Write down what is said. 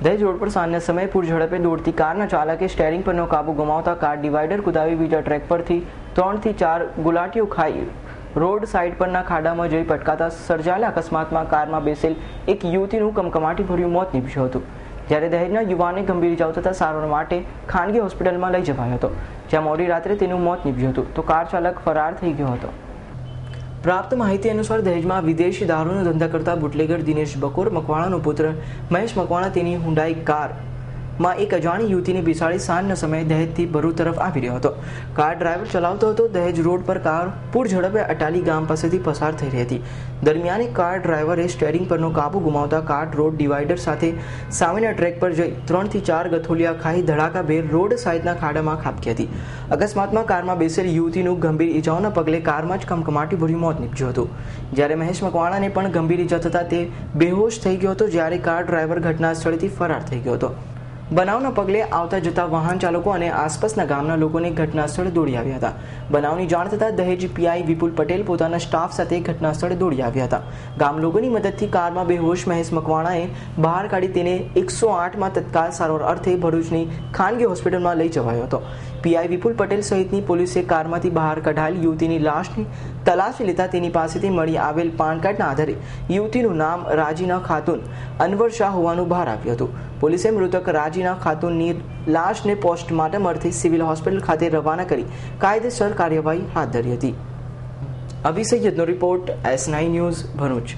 દહેજ રોડ પર સાંજના સમયે પૂર ઝડપે દોડતી કારના ચાલકે સ્ટેરિંગ પરનો કાબુ ગુમાવતા કાર ડિવાઈડર કુદાવી બીજા ટ્રેક પરથી ત્રણથી ચાર ગુલાટીઓ ખાઈ રોડ સાઈડ પરના ખાડામાં જઈ પટકાતા સર્જાયેલા અકસ્માતમાં કારમાં બેસેલ એક યુવતીનું કમકમાટી ભર્યું મોત નીપજ્યું હતું જ્યારે દહેજના યુવાને ગંભીર ઇજાઓ થતા સારવાર માટે ખાનગી હોસ્પિટલમાં લઈ જવાયો હતો જ્યાં મોડી રાત્રે તેનું મોત નીપજ્યું હતું તો કાર ચાલક ફરાર થઈ ગયો હતો પ્રાપ્ત માહિતી અનુસાર દહેજમાં વિદેશી દારૂનો ધંધા કરતા બુટલેગર દિનેશ બકોર, મકવાણાનો પુત્ર મહેશ મકવાણા તેની હુંડાઈ કાર માં એક અજાણી યુવતીની બિસાડી સાંજના સમયે દહેજથી ભરૂચ તરફ આવી રહ્યો હતો. કાર ડ્રાઈવર ચલાવતો હતો, દહેજ રોડ પર કાર પૂર ઝડપે અટાલી ગામ પાસેથી પસાર થઈ રહી હતી. દરમિયાન કાર ડ્રાઈવરે સ્ટેરિંગ પરનો કાબુ ગુમાવતા કાર રોડ ડિવાઈડર સાથે સામેના ટ્રેક પર જઈ ત્રણથી ચાર ગથોલિયા ખાઈ ધડાકાભેર રોડ સાઈડના ખાડામાં ખાબકી હતી. અકસ્માતમાં કારમાં બેસેલી યુવતીનું ગંભીર ઇજાઓના પગલે કારમાં જ કમકમાટી ભર્યું મોત નીપજ્યું હતું. જ્યારે મહેશ મકવાણાને પણ ગંભીર ઇજા થતાં તે બેહોશ થઈ ગયો હતો, જ્યારે કાર ડ્રાઈવર ઘટના સ્થળેથી ફરાર થઈ ગયો હતો. બનાવના પગલે આવતા જતા વાહન ચાલકો અને આસપાસના ગામના લોકોને ઘટનાસ્થળ દોડી આવ્યા હતા. બનાવની જાણ થતાં દહેજ પીઆઈ વિપુલ પટેલ પોતાના સ્ટાફ સાથે ઘટનાસ્થળે દોડી આવ્યા હતા. ગામ લોકોની મદદથી કારમાં બેહોશ મહેશ મકવાણાએ બહાર કાઢી તેને એકસો આઠમાં તત્કાલ સારવાર અર્થે ભરૂચની ખાનગી હોસ્પિટલમાં લઈ જવાયો હતો. પીઆઈ વિપુલ પટેલ સહિતની પોલીસે કારમાંથી બહાર કઢાયેલ યુવતીની લાશની તલાશી લેતા તેની પાસેથી મળી આવેલ પાન કાર્ડના આધારે યુવતીનું નામ રાજીના ખાતુન, અનવર શાહ હોવાનું બહાર આવ્યું હતું. પોલીસે મૃતક રાજીના ખાતુનની લાશને પોસ્ટમોર્ટમ અર્થે સિવિલ હોસ્પિટલ ખાતે રવાના કરી કાયદેસર કાર્યવાહી હાથ ધરી હતી. અભિષેક યજ્ઞો report S nine news Bharuch.